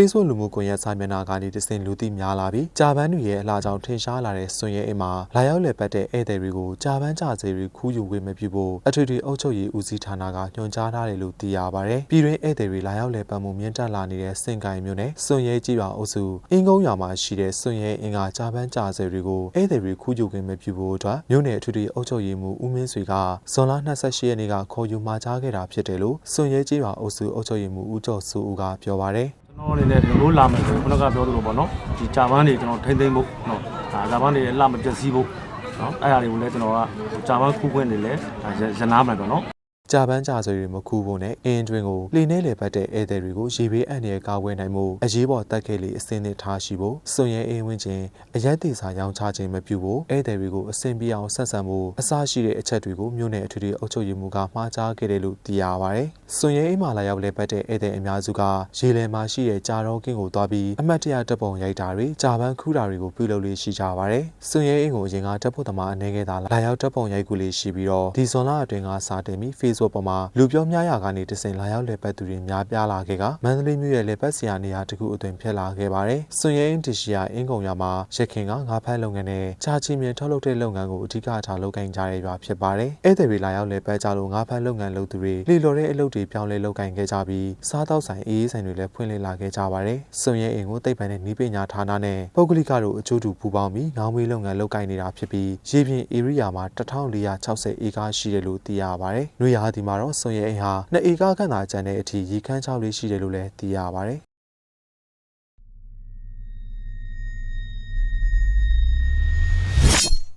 Facebook လူမှုကွန်ရက်စာမျက်နှာကနေတစင်လူသိများလာပြီးကြာပန်းတွေရဲ့အလားကြောင့်ထင်ရှားလာတဲ့စွန်ရဲအိမ်မှာလာရောက်လည်ပတ်တဲ့ဧည့်သည်တွေကိုကြာပန်းကြစေတွေခူးယူဝေမပြုဖို့အထွေထွေအုပ်ချုပ်ရေးဦးစီးဌာနကညွှန်ကြားထားတယ်လို့သိရပါတယ်။ပြည်တွင်းဧည့်သည်တွေလာရောက်လည်ပတ်မှုမြင့်တက်လာနေတဲ့စင်ကိုင်မြို့နယ်စွန်ရဲကြီးပါအုပ်စုအင်းကုန်းရွာမှာရှိတဲ့စွန်ရဲအင်ကကြာပန်းကြစေတွေကိုဧည့်သည်တွေခူးယူခွင့်မပြုဖို့အတွက်မြို့နယ်အထွေထွေအုပ်ချုပ်ရေးမှူးဦးမင်းဆွေကဇွန်လ28ရက်နေ့ကခေါ်ယူမှာကြားခဲ့တာဖြစ်တယ်လို့စွန်ရဲကြီးပါအုပ်စုအုပ်ချုပ်ရေးမှူးဦးကျော်စိုးဦးကပြောပါတယ်ကျွန် တော်အနေနဲ့ဒီလိုလာမယ်ဆိုရင်ခုနကပြောသလိုပေါ့နော်ဒီဂျာပန်တွေကျွန်တော်ထိမ့်သိမ့်ဖို့နော်ဒါဂျာပန်တွေလှမပျက်စီးဖို့နော်အဲ့ဒါတွေကိုလည်းကျွန်တော်ကဂျာပန်ခုခွင့်တွေလည်းဒါရရနာမယ်ပေါ့နော် ကြာပန်းကြာဆွေတွေမခူးဖို့နဲ့အင်းတွင်ကိုလှေနဲ့လေပတ်တဲ့ဧည့်သည်တွေကိုရေဘေးအန္တရာယ်ကာဝယ်နိုင်မှုအရေးပေါ်တက်ခဲ့လေအစင်းနဲ့ထားရှိဖို့စွန်ရဲအင်းဝင်းချင်းအရက်သေးစာရောင်းချခြင်းမပြုဖို့ဧည့်သည်တွေကိုအစင်ပြေအောင်ဆက်ဆံဖို့အစရှိတဲ့အချက်တွေကိုမြို့နယ်အထွေထွေအုပ်ချုပ်ရေးမှူးကမှားကြားခဲ့တယ်လို့သိရပါတယ်။စွန်ရဲအင်းမှာလာရောက်လေပတ်တဲ့ဧည့်သည်အများစုကရေလယ်မှာရှိတဲ့ကြာတော့ကင်းကိုသွားပြီးအမတ်တရတပ်ပုံရိုက်တာတွေကြာပန်းခူးတာတွေကိုပြုလုပ်လေးရှိကြပါတယ်။စွန်ရဲအင်းကိုအရင်ကတပ်ဖို့သမားအနေငယ်သာလာရောက်တပ်ပုံရိုက်ကူလေးရှိပြီးတော့ဒီဇွန်လအတွင်းကစာတင်ပြီး Facebook ပေါ်မှာလူပြောများရာကနေတစင်လာရောက်လည်ပတ်သူတွေများပြားလာခဲ့ကမန္တလေးမြို့ရဲ့လည်ပတ်စရာနေရာတစ်ခုအသွင်ဖြစ်လာခဲ့ပါတယ်။စွန်ရဲအင်းတရှိယာအင်းကုံရွာမှာရခင်ကငါးဖက်လုပ်ငန်းနဲ့ချာချီမြင်ထုတ်လုပ်တဲ့လုပ်ငန်းကိုအဓိကထားလုပ်ကိုင်ကြတဲ့ရွာဖြစ်ပါတယ်။ဧည့်သည်တွေလာရောက်လည်ပတ်ကြလို့ငါးဖက်လုပ်ငန်းလုပ်သူတွေလှေလော်တဲ့အလုပ်တွေပြောင်းလဲလုပ်ကိုင်ခဲ့ကြပြီးစားတောက်ဆိုင်အေးအေးဆိုင်တွေလည်းဖွင့်လှစ်လာခဲ့ကြပါတယ်။စွန်ရဲအင်းကိုတိတ်ပံတဲ့နီးပညာဌာနနဲ့ပုဂ္ဂလိကတို့အကျိုးတူပူးပေါင်းပြီးငောင်းမွေးလုပ်ငန်းလုပ်ကိုင်နေတာဖြစ်ပြီးရေပြင်ဧရိယာမှာ1460ဧကရှိတယ်လို့သိရပါတယ်။နှွေရာဒီမှာတော့စွန်ရဲအင်းဟာ2ဧကခန့်သာကျန်တဲ့အထိရေခမ်းချောက်လေးရှိတယ်လို့လည်းသိရပါတယ်